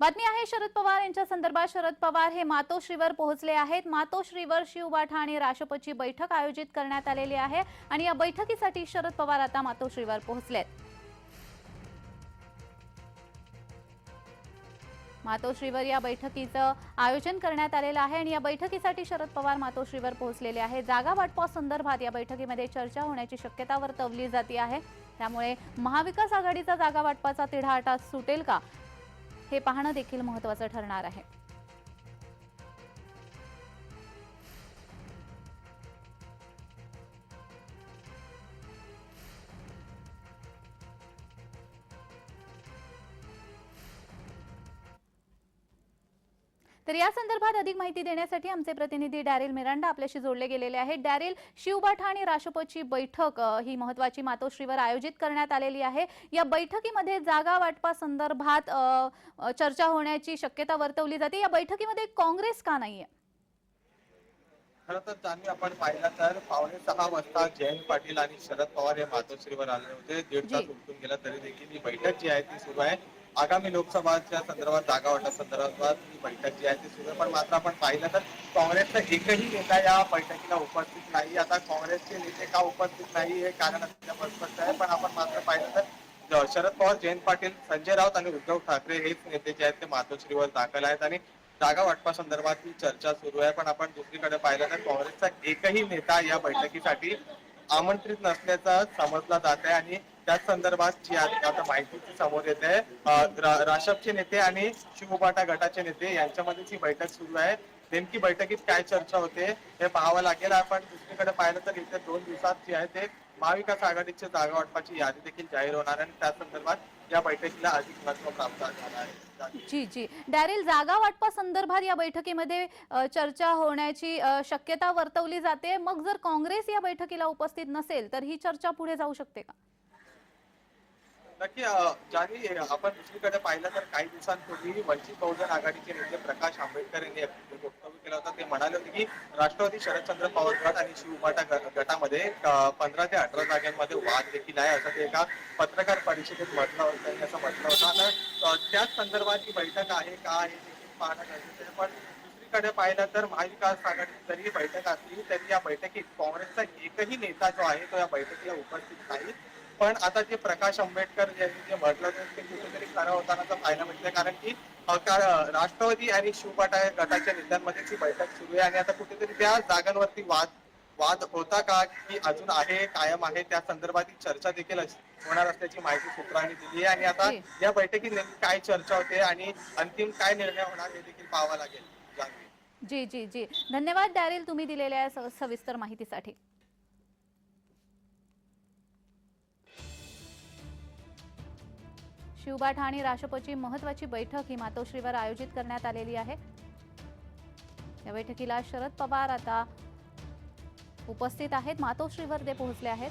बातमी आहे शरद पवार यांच्या संदर्भात. शरद पवार हे मातोश्रीवर पोहोचले आहेत. मातोश्रीवर शिवबाठा आणि राष्ट्रपती बैठक आयोजित करण्यात आलेली आहे आणि या बैठकीसाठी शरद पवार आता मातोश्रीवर पोहोचलेत. मातोश्रीवर या बैठकीचं आयोजन करण्यात आलेलं आहे आणि या बैठकीसाठी शरद पवार मातोश्रीवर पोहोचलेले आहे जागा वाटपा संदर्भात या बैठकीमध्ये चर्चा होण्याची शक्यता वर्तवली जाते आहे. त्यामुळे महाविकास आघाडीचा जागा वाटपाचा तिढा सुटेल का? हे पाहणं देखील महत्वाचं ठरणार आहे. तर या संदर्भात अधिक माहिती देण्यासाठी आमचे प्रतिनिधी डॅरिल मिरांडा आपल्याशी जोडले गेलेले आहेत. डॅरिल शिवबाठा आणि राष्ट्रपतीची बैठक ही महत्वाची मातोश्रीवर आयोजित करण्यात आलेली आहे. या बैठकीमध्ये जागा वाटपा संदर्भात चर्चा होण्याची शक्यता वर्तवली जाते. या बैठकीमध्ये काँग्रेस का नाहीये? खरं तर जान्हवी आपण पाहिलं तर पावणे सहा वाजता जयंत पाटील आणि शरद पवार हे मातोश्रीवर आले होते. दीड तास. उलटून गेला तरी देखील ही बैठक जी आहे ती सुरू आहे. आगामी लोकसभाच्या संदर्भात जागा वाटप संदर्भात ही बैठक जी आहे ती सुरू पण मात्र आपण पाहिलं तर काँग्रेसचा एकही नेता या बैठकीला उपस्थित नाही. आता काँग्रेसचे नेते का उपस्थित नाही हे कारण अद्याप स्पष्ट आहे. पण आपण मात्र पाहिलं तर शरद पवार जयंत पाटील संजय राऊत आणि उद्धव ठाकरे हेच नेते जे आहेत ते मातोश्रीवर दाखल आहेत आणि जागा वाटपा संदर्भात ही चर्चा सुरू आहे. पण आपण दुसरीकडे पाहिलं तर काँग्रेसचा एकही नेता या बैठकीसाठी आमंत्रित नसल्याचं समजलं जात आहे आणि त्याच संदर्भात जी आता माहिती समोर येते आहे, राशपचे नेते आणि शिवबाटा गटाचे नेते यांच्यामध्ये ही बैठक सुरू आहे नेमकी बैठकीत काय चर्चा होते हे पाहावं लागेल. आपण दुसरीकडे पाहिलं तर येत्या दोन दिवसात जी आहे ते महाविकास आघाडीच्या जागा वाटपाची यादी देखील जाहीर होणार आहे आणि त्या संदर्भात या बैठकीला अधिक महत्त्व प्राप्त झालं आहे. जी जी. डॅरिल जागा वाटपा संदर्भात या बैठकीमध्ये चर्चा होण्याची शक्यता वर्तवली जाते. मग जर काँग्रेस या बैठकीला उपस्थित नसेल तर ही चर्चा पुढे जाऊ शकते का? नक्की जान्हवी आपण दुसरीकडे पाहिलं तर काही दिवसांपूर्वी वंचित बहुजन आघाडीचे नेते प्रकाश आंबेडकर यांनी केलं होतं ते म्हणाले होते की राष्ट्रवादी शरदचंद्र पवार गट आणि शिवमाटा गटामध्ये पंधरा ते अठरा जागांमध्ये वाद देखील आहे असं ते एका पत्रकार परिषदेत म्हटलं होतं त्यांनी असं म्हटलं होतं. आता त्याच संदर्भात ही बैठक आहे का हे देखील पाहणं गरजेचं आहे. पण दुसरीकडे पाहिलं तर महाविकास आघाडी जरी बैठक असली तरी या बैठकीत काँग्रेसचा एकही नेता जो आहे तो या बैठकीला उपस्थित नाही. पण आता जे प्रकाश आंबेडकर यांनी जे म्हटलं होतं ते कुठेतरी खरं होताना पाहायला मिळतंय कारण की राष्ट्रवादी आणि शिवपाटा गटाच्या नेत्यांमध्येच ही बैठक सुरू आहे. आणि आता कुठेतरी त्या जागांवरती वाद वाद होता का? की अजून आहे कायम आहे? त्या संदर्भात ही चर्चा देखील होणार असल्याची माहिती सूत्रांनी दिली आहे. आणि आता. या बैठकीत नेमकी काय चर्चा होते आणि अंतिम काय निर्णय होणार हे देखील पाहावं लागेल. जी जी जी. धन्यवाद डॅरिल तुम्ही दिलेल्या सविस्तर माहितीसाठी. शिवबाठा आणि राष्ट्रपती महत्वाची बैठक ही मातोश्रीवर आयोजित करण्यात आलेली आहे. या बैठकीला शरद पवार आता उपस्थित आहेत मातोश्रीवर ते पोहोचले आहेत.